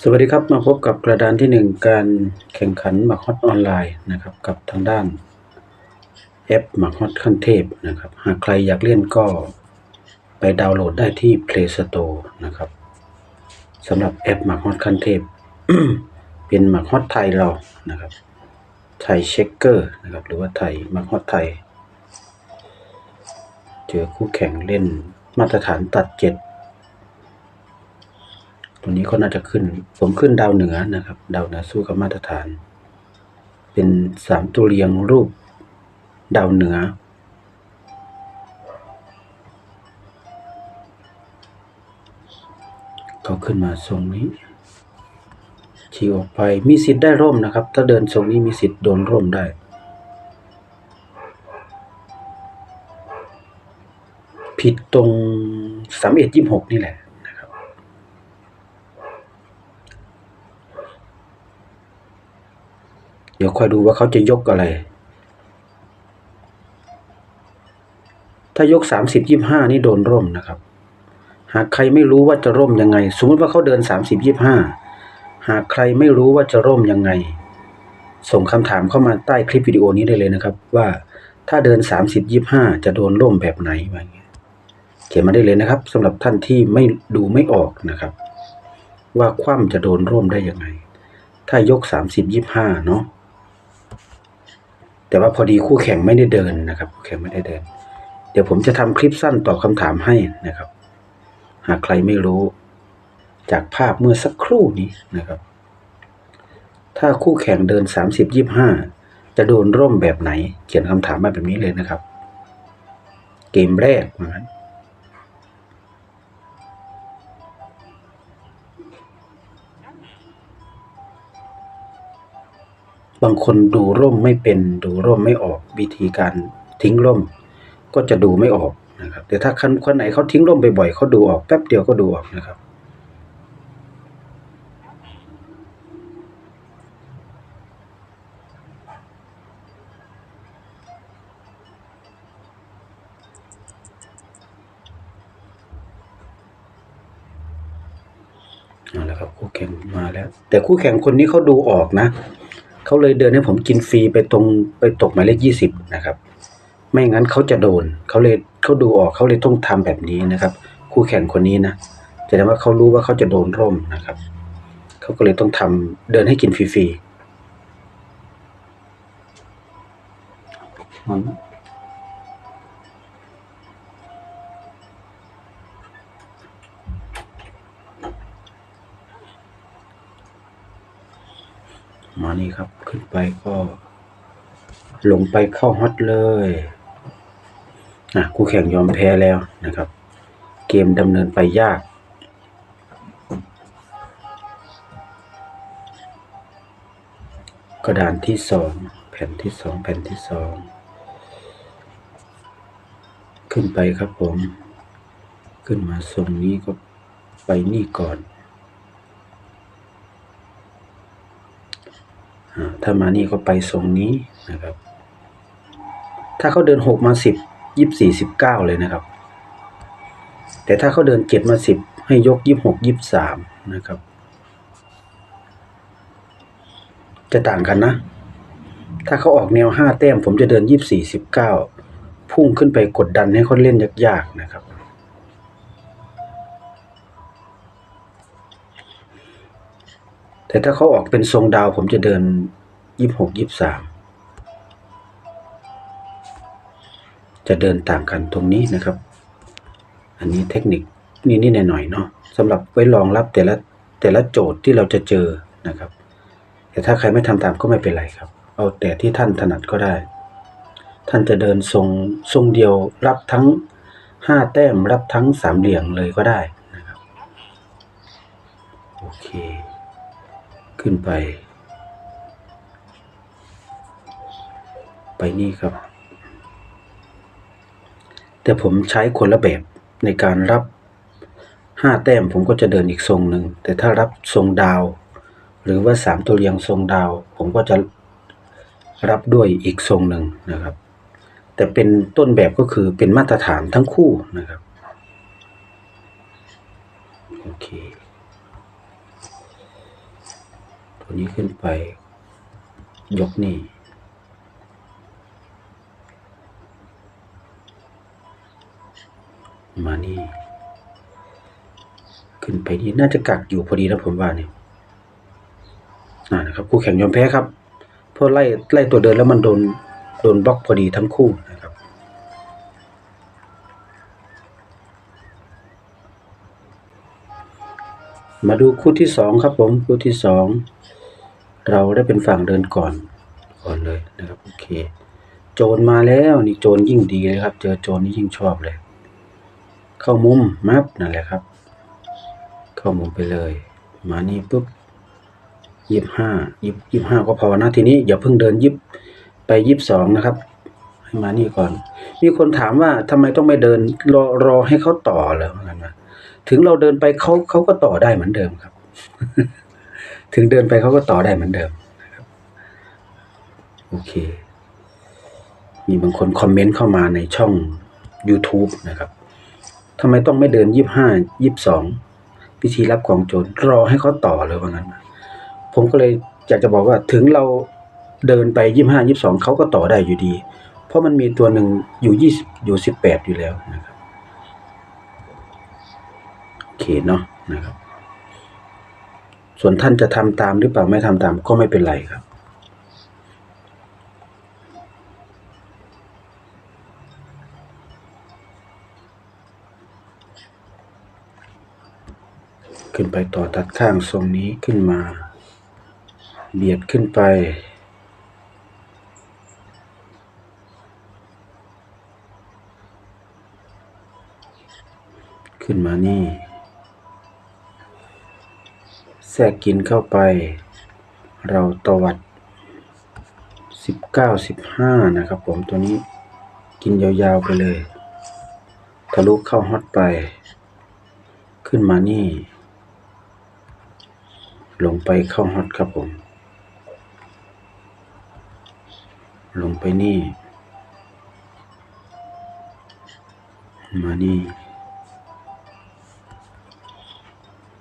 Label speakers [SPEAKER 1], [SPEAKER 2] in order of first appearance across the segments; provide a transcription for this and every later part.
[SPEAKER 1] สวัสดีครับมาพบกับกระดานที่หนึ่งการแข่งขันหมากฮอตออนไลน์นะครับกับทางด้านแอปหมากฮอตขั้นเทพนะครับหากใครอยากเล่นก็ไปดาวน์โหลดได้ที่ Play Store นะครับสำหรับแอปหมากฮอตขั้นเทพ เป็นหมากฮอตไทยเรานะครับไทยเช็คเกอร์นะครับหรือว่าไทยหมากฮอตไทย เจอคู่แข่งเล่นมาตรฐานตัดเจ็ด ตัวนี้ก็น่าจะขึ้น ผมขึ้นดาวเหนือนะครับ ดาวเหนือสู้กับมาตรฐาน เป็นสามตัวเรียงรูป ดาวเหนือ เขาขึ้นมาทรงนี้ชี้ออกไปมีสิทธิ์ได้ร่มนะครับ ถ้าเดินทรงนี้มีสิทธิ์โดนร่มได้ผิดตรงสามเอ็ดยี่หกนี่แหละนะครับ เดี๋ยวคอยดูว่าเขาจะยกอะไร ถ้ายกสามสิบยี่ห้านี่โดนร่มนะครับ หากใครไม่รู้ว่าจะร่มยังไง สมมติว่าเขาเดินสามสิบยี่ห้าหากใครไม่รู้ว่าจะร่มยังไง ส่งคำถามเข้ามาใต้คลิปวิดีโอนี้ได้เลยนะครับ ว่าถ้าเดินสามสิบยี่ห้าจะโดนร่มแบบไหนอะไรเงี้ยเขียนมาได้เลยนะครับสำหรับท่านที่ไม่ดูไม่ออกนะครับ ว่าคว่ำจะโดนร่มได้ยังไง ถ้ายกสามสิบยี่ห้าเนาะ แต่ว่าพอดีคู่แข่งไม่ได้เดินนะครับ คู่แข่งไม่ได้เดิน เดี๋ยวผมจะทำคลิปสั้นตอบคำถามให้นะครับ หากใครไม่รู้ จากภาพเมื่อสักครู่นี้นะครับ ถ้าคู่แข่งเดินสามสิบยี่ห้าจะโดนร่มแบบไหน เขียนคำถามมาแบบนี้เลยนะครับ เกมแรกนะบ บางคนดูร่มไม่เป็นดูร่มไม่ออกวิธีการทิ้งร่ม ก็จะดูไม่ออกนะครับแต่ถ้าคนคนไหนเขาทิ้งร่มบ่อยๆเขาดูออกแป๊บเดียวก็ดูออกนะครับ เอาละครับคู่แข่งมาแล้ว แต่คู่แข่งคนนี้เขาดูออกนะ เขาเลยเดินให้ผมกินฟรีไปตรงไปตกหมายเลขยี่สิบนะครับ ไม่งั้นเขาจะโดนเขาเลยเขาดูออกเขาเลยต้องทำแบบนี้นะครับ คู่แข่งคนนี้นะแสดงว่าเขารู้ว่าเขาจะโดนร่มนะครับเขาก็เลยต้องทำเดินให้กินฟรีๆ มานี่ครับขึ้นไปก็ลงไปเข้าฮอตเลยอะคู่แข่งยอมแพ้แล้วนะครับ เกมดำเนินไปยากกระดานที่สองแผ่นที่สองแผ่นที่สองขึ้นไปครับผม ขึ้นมาทรงนี้ก็ไปนี่ก่อนอา ถ้ามานี่ก็ไปทรงนี้นะครับ ถ้าเขาเดินหกมาสิบยี่สี่สิบเก้าเลยนะครับ แต่ถ้าเขาเดินเจ็ดมาสิบให้ยกยี่หกยี่สามนะครับ จะต่างกันนะ ถ้าเขาออกแนวห้าแต้ม ผมจะเดินยี่สี่สิบเก้าพุ่งขึ้นไปกดดันให้เขาเล่นยากๆนะครับ แต่ถ้าเขาออกเป็นทรงดาวผมจะเดินยี่หกยี่สามจะเดินต่างกันตรงนี้นะครับ อันนี้เทคนิคนี่ๆหน่อยๆเนาะสำหรับไว้รองรับแต่ละแต่ละโจทย์ที่เราจะเจอนะครับ แต่ถ้าใครไม่ทำตามก็ไม่เป็นไรครับ เอาแต่ที่ท่านถนัดก็ได้ ท่านจะเดินทรงทรงเดียวรับทั้งห้าแต้มรับทั้งสามเหลี่ยมเลยก็ได้นะครับโอเค ขึ้นไป ไปนี่ครับ แต่ผมใช้คนละแบบในการรับห้าแต้มผมก็จะเดินอีกทรงหนึ่ง แต่ถ้ารับทรงดาว หรือว่าสามตัวเรียงทรงดาว ผมก็จะรับด้วยอีกทรงหนึ่งนะครับ แต่เป็นต้นแบบก็คือเป็นมาตรฐานทั้งคู่นะครับโอเค ตัวนี้ขึ้นไป ยกนี่ มานี่ ขึ้นไปนี่น่าจะกักอยู่พอดีนะผมว่าเนี่ยนะครับคู่แข่งยอมแพ้ครับเพราะไล่ไล่ตัวเดินแล้วมันโดนโดนบล็อกพอดีทั้งคู่นะครับ มาดูคู่ที่สองครับผมคู่ที่สอง เราได้เป็นฝั่งเดินก่อนก่อนเลยนะครับโอเค โจรมาแล้วนี่โจรยิ่งดีเลยครับ เจอโจรนี่ยิ่งชอบเลย เข้ามุมมับนั่นแหละครับ เข้ามุมไปเลย มานี่ปุ๊บยี่สิบห้ายี่ยี่ห้าก็พอนะทีนี้อย่าเพิ่งเดินยิบไปยี่สิบสองนะครับ ให้มานี่ก่อน มีคนถามว่าทำไมต้องไม่เดินรอรอให้เขาต่อเหรอเหมือนกันนะถึงเราเดินไปเขาเขาก็ต่อได้เหมือนเดิมครับ ถึงเดินไปเขาก็ต่อได้เหมือนเดิมนะครับโอเค มีบางคนคอมเมนต์เข้ามาในช่อง YouTube นะครับทำไมต้องไม่เดินยี่ห้ายี่สองพิธีรับของโจรรอให้เขาต่อเลยว่างั้น ผมก็เลยอยากจะบอกว่าถึงเราเดินไปยี่ห้ายี่สองเขาก็ต่อได้อยู่ดี เพราะมันมีตัวหนึ่งอยู่ยี่สิบอยู่สิบแปดอยู่แล้วนะครับโอเคเนาะนะครับ ส่วนท่านจะทำตามหรือเปล่าไม่ทำตามก็ไม่เป็นไรครับ ขึ้นไปต่อตัดข้างทรงนี้ขึ้นมา เบียดขึ้นไปขึ้นมานี่ แทรกกินเข้าไป เราตวัดสิบเก้าสิบห้านะครับผมตัวนี้กินยาวๆไปเลย ทะลุเข้าฮอตไป ขึ้นมานี่ ลงไปเข้าฮอตครับผม ลงไปนี่ มานี่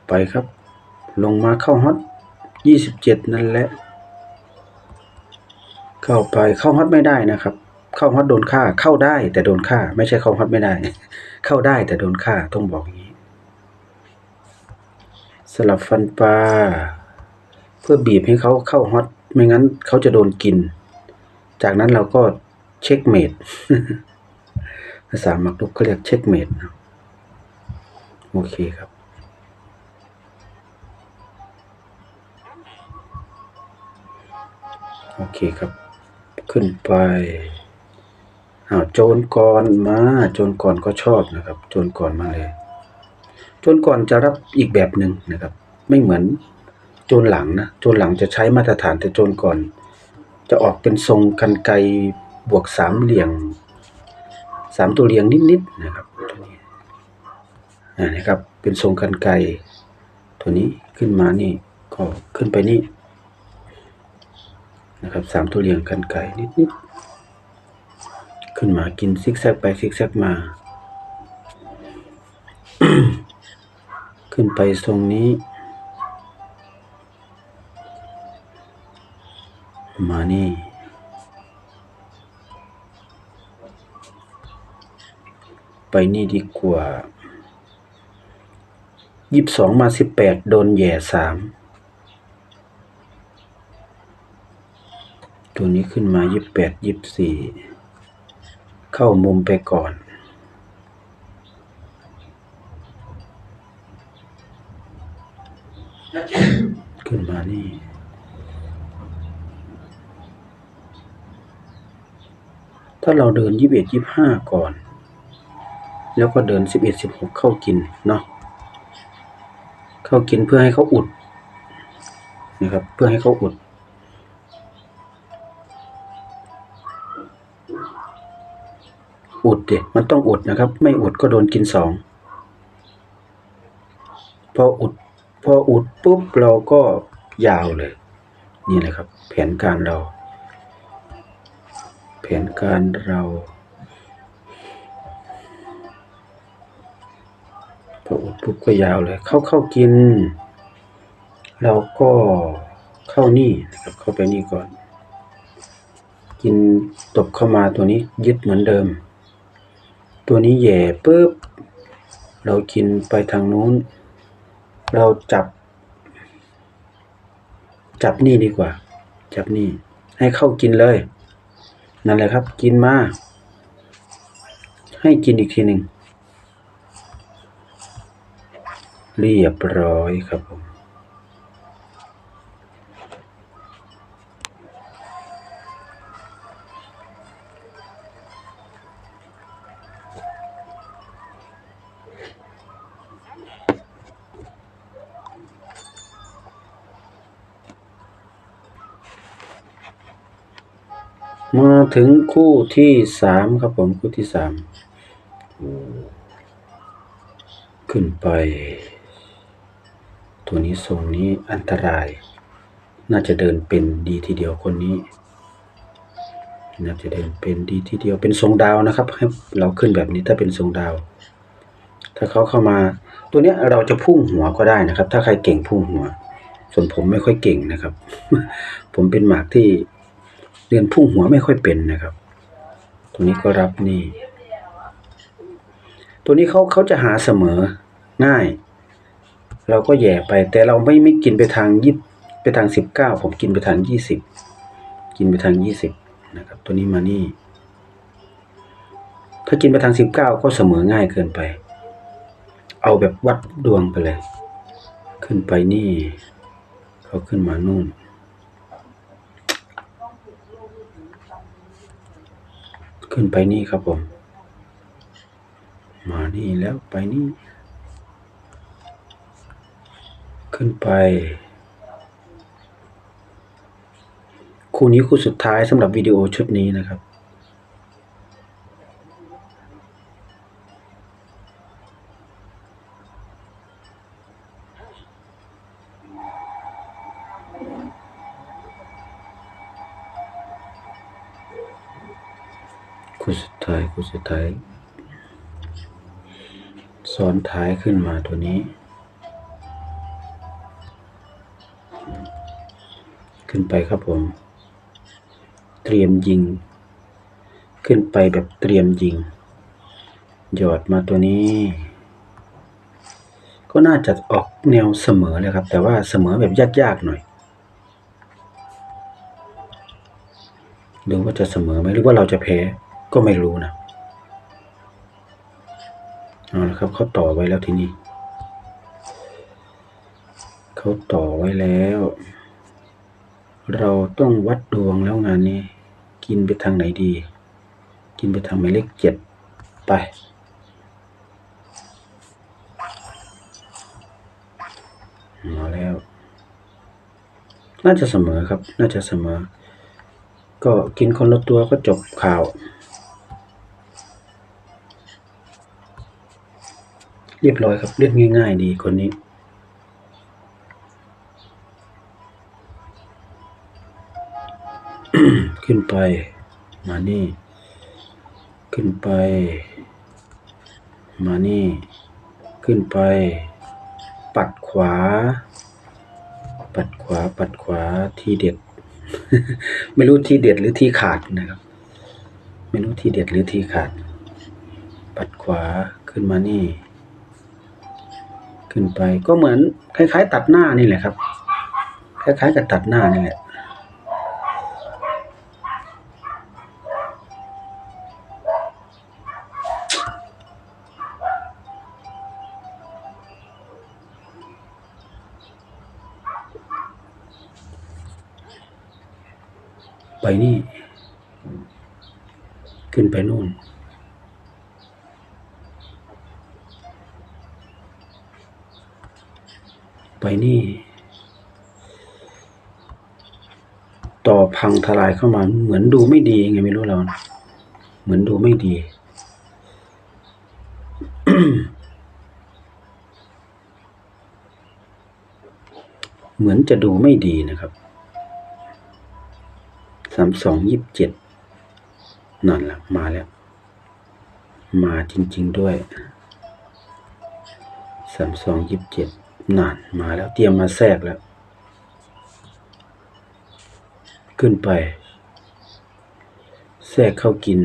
[SPEAKER 1] ไปครับ ลงมาเข้าฮอตยี่สิบเจ็ดนั่นแหละ เข้าไปเข้าฮอตไม่ได้นะครับ เข้าฮอตโดนฆ่าเข้าได้แต่โดนฆ่า ไม่ใช่เข้าฮอตไม่ได้ เข้าได้แต่โดนฆ่าต้องบอกอย่างนี้ สลับฟันปลาเพื่อบีบให้เขาเข้าฮอตไม่งั้นเขาจะโดนกิน จากนั้นเราก็เช็คเมดภาษาหมักลุกเขาเรียกเช็คเมดโอเคครับ อเคครับ ขึ้นไปอ้าวโจรก่อนมา โจรก่อนก็ชอบนะครับ โจรก่อนมาเลย โจรก่อนจะรับอีกแบบหนึ่งนะครับ ไม่เหมือนโจรหลังนะ โจรหลังจะใช้มาตรฐานแต่โจรก่อน จะออกเป็นทรงกันไกบวกสามเหลี่ยงสามตัวเรียงนิดๆนะครับตัวนี้อ่นะครับ เป็นทรงกันไกตัวนี้ขึ้นมานี่ก็ขึ้นไปนี่ นะครับสามตัวเรียงกันไก่นิดๆขึ้นมากินซิกแซกไปซิกแซกมา ขึ้นไปทรงนี้ มานี่ไปนี่ดีกว่ายี่สิบสองมาสิบแปดโดนแย่สาม ตัวนี้ขึ้นมายี่แปดยี่สี่เข้ามุมไปก่อน ขึ้นมานี่ถ้าเราเดินยี่สิบเอ็ดยี่ห้าก่อน แล้วก็เดินสิบเอ็ดสิบหกเข้ากินเนาะเข้ากินเพื่อให้เขาอุดนะครับ เพื่อให้เขาอุด อุดเด็มันต้องอุดนะครับ ไม่อุดก็โดนกินสองพออุดพออุดปุ๊บเราก็ยาวเลย นี่แหละครับ แผนการเรา แผนการเราพออุดปุ๊บก็ยาวเลย เข้าเข้ากิน เราก็เข้านี่นะครับ เข้าไปนี่ก่อน กินตบเข้ามาตัวนี้ยึดเหมือนเดิม ตัวนี้แย่ปุ๊บ เรากินไปทางนู้น เราจับ จับนี่ดีกว่า จับนี่ ให้เข้ากินเลย นั่นแหละครับ กินมา ให้กินอีกทีหนึ่ง เรียบร้อยครับผม มาถึงคู่ที่สามครับผมคู่ที่สามขึ้นไป ตัวนี้ทรงนี้อันตราย น่าจะเดินเป็นดีทีเดียวคนนี้น่าจะเดินเป็นดีทีเดียวเป็นทรงดาวนะครับ ให้เราขึ้นแบบนี้ถ้าเป็นทรงดาว ถ้าเขาเข้ามา ตัวเนี้ยเราจะพุ่งหัวก็ได้นะครับ ถ้าใครเก่งพุ่งหัว ส่วนผมไม่ค่อยเก่งนะครับ ผมเป็นหมากที่ เรียนพุ่งหัวไม่ค่อยเป็นนะครับตัวนี้ก็รับนี่ ตัวนี้เขาเขาจะหาเสมอง่าย เราก็แย่ไป แต่เราไม่ไม่กินไปทางยี่ไปทางสิบเก้าผมกินไปทางยี่สิบกินไปทางยี่สิบนะครับ ตัวนี้มานี่ ถ้ากินไปทางสิบเก้าก็เสมอง่ายเกินไป เอาแบบวัดดวงไปเลย ขึ้นไปนี่ เขาขึ้นมานู่น ขึ้นไปนี่ครับผม มานี่แล้วไปนี่ ขึ้นไป คู่นี้คู่สุดท้ายสำหรับวิดีโอชุดนี้นะครับ สุดท้ายคู่สุดท้าย ซ้อนท้ายขึ้นมาตัวนี้ ขึ้นไปครับผม เตรียมยิง ขึ้นไปแบบเตรียมยิง หยอดมาตัวนี้ ก็น่าจะออกแนวเสมอเลยครับ แต่ว่าเสมอแบบยากๆหน่อยดูว่าจะเสมอไหมหรือว่าเราจะแพ้ก็ไม่รู้นะ เอาละครับเขาต่อไว้แล้วทีนี้เขาต่อไว้แล้ว เราต้องวัดดวงแล้วงานนี้ กินไปทางไหนดี กินไปทางหมายเลขเจ็ดไปมาแล้ว น่าจะเสมอครับ น่าจะเสมอ ก็กินคนละตัวก็จบข่าว เรียบร้อยครับเล่นง่าย ๆ ดีคนนี้ ขึ้นไป มานี่ ขึ้นไป มานี่ ขึ้นไป ปัดขวา ปัดขวา ปัดขวา ทีเด็ด ไม่รู้ที่เด็ดหรือที่ขาดนะครับ ไม่รู้ที่เด็ดหรือที่ขาด ปัดขวา ขึ้นมานี่ ขึ้นไปก็เหมือนคล้ายๆ ตัดหน้านี่แหละครับ คล้ายๆกับตัดหน้านี่แหละไปนี่ ขึ้นไปนู่น ไปนี่ ต่อพังทลายเข้ามา เหมือนดูไม่ดีไงไม่รู้เรานะเหมือนดูไม่ดี เหมือนจะดูไม่ดีนะครับสามสองยี่สิบเจ็ดนั่นแหละมาแล้ว มาจริง ๆด้วยสามสองยี่สิบเจ็ด นั่นมาแล้วเตรียมมาแทรกแล้ว ขึ้นไป แทรกเข้ากิน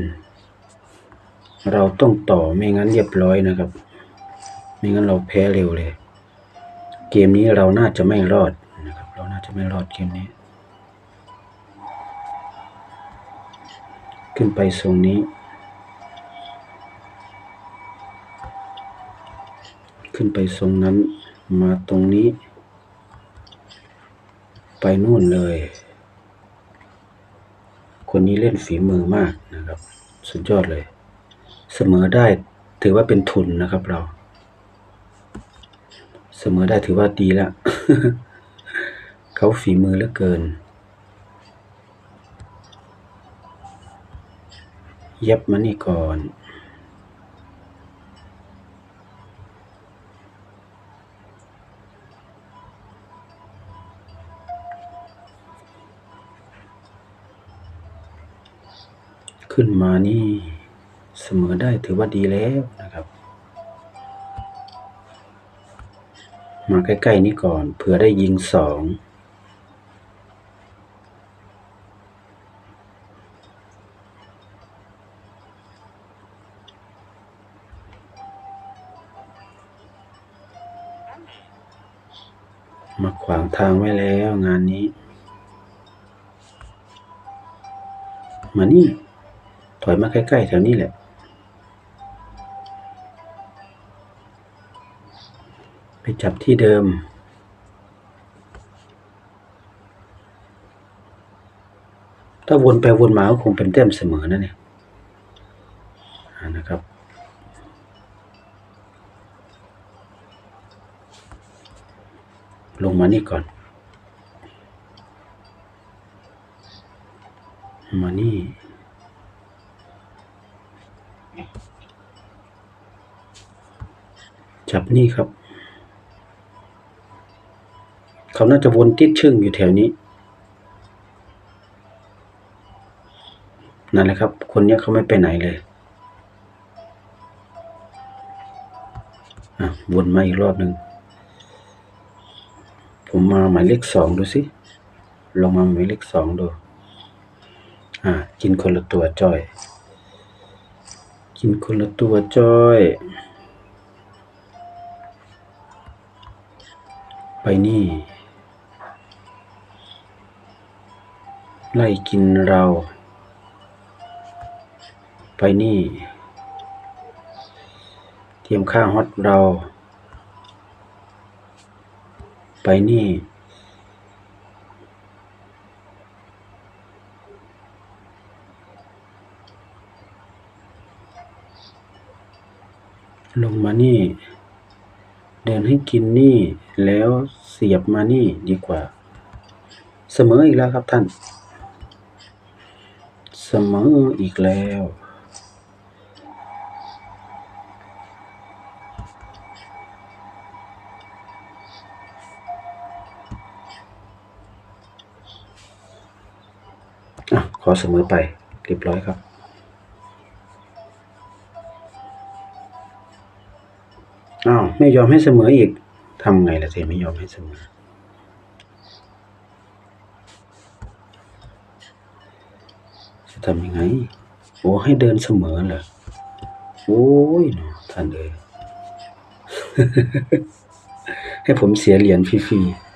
[SPEAKER 1] เราต้องต่อไม่งั้นเรียบร้อยนะครับ ไม่งั้นเราแพ้เร็วเลย เกมนี้เราน่าจะไม่รอดนะครับ เราน่าจะไม่รอดเกมนี้ ขึ้นไปทรงนี้ขึ้นไปทรงนั้น มาตรงนี้ ไปนู่นเลย คนนี้เล่นฝีมือมากนะครับ สุดยอดเลย เสมอได้ถือว่าเป็นทุนนะครับเรา เสมอได้ถือว่าดีแล้วเขาฝีมือเหลือเกินเย็บมานี่ก่อน ขึ้นมานี่เสมอได้ถือว่าดีแล้วนะครับ มาใกล้ ๆ นี่ก่อนเผื่อได้ยิงสองมาขวางทางไว้แล้วงานนี้ มานี่ มาใกล้ๆแถวนี้แหละ ไปจับที่เดิม ถ้าวนไปวนมาก็คงเป็นแต้มเสมอนะเนี่ยอ่านะครับลงมานี่ก่อน มานี่ จับนี่ครับ เขาน่าจะวนติดชึ่งอยู่แถวนี้ นั่นแหละครับ คนนี้เขาไม่ไปไหนเลยวนมาอีกรอบหนึ่ง ผมมาหมายเลขสองดูสิลงมาหมายเลขสองดู อ่า กินคนละตัวจ้อย กินคนละตัวจ้อย ไปนี่ ไล่กินเรา ไปนี่ เตรียมข้าฮอตเรา ไปนี่ ลงมานี่ เดินให้กินนี่แล้วเสียบมานี่ดีกว่า เสมออีกแล้วครับท่าน เสมออีกแล้วขอเสมอไปเรียบร้อยครับาวไม่ยอมให้เสมออีกทำไงล่ะเธไม่ยอมให้เสมอ จะทำยังไงโอ้ให้เดินเสมอเหรอโอ้ยเนาะท่านเอ้ยให้ผมเสียเหรียญฟรีๆ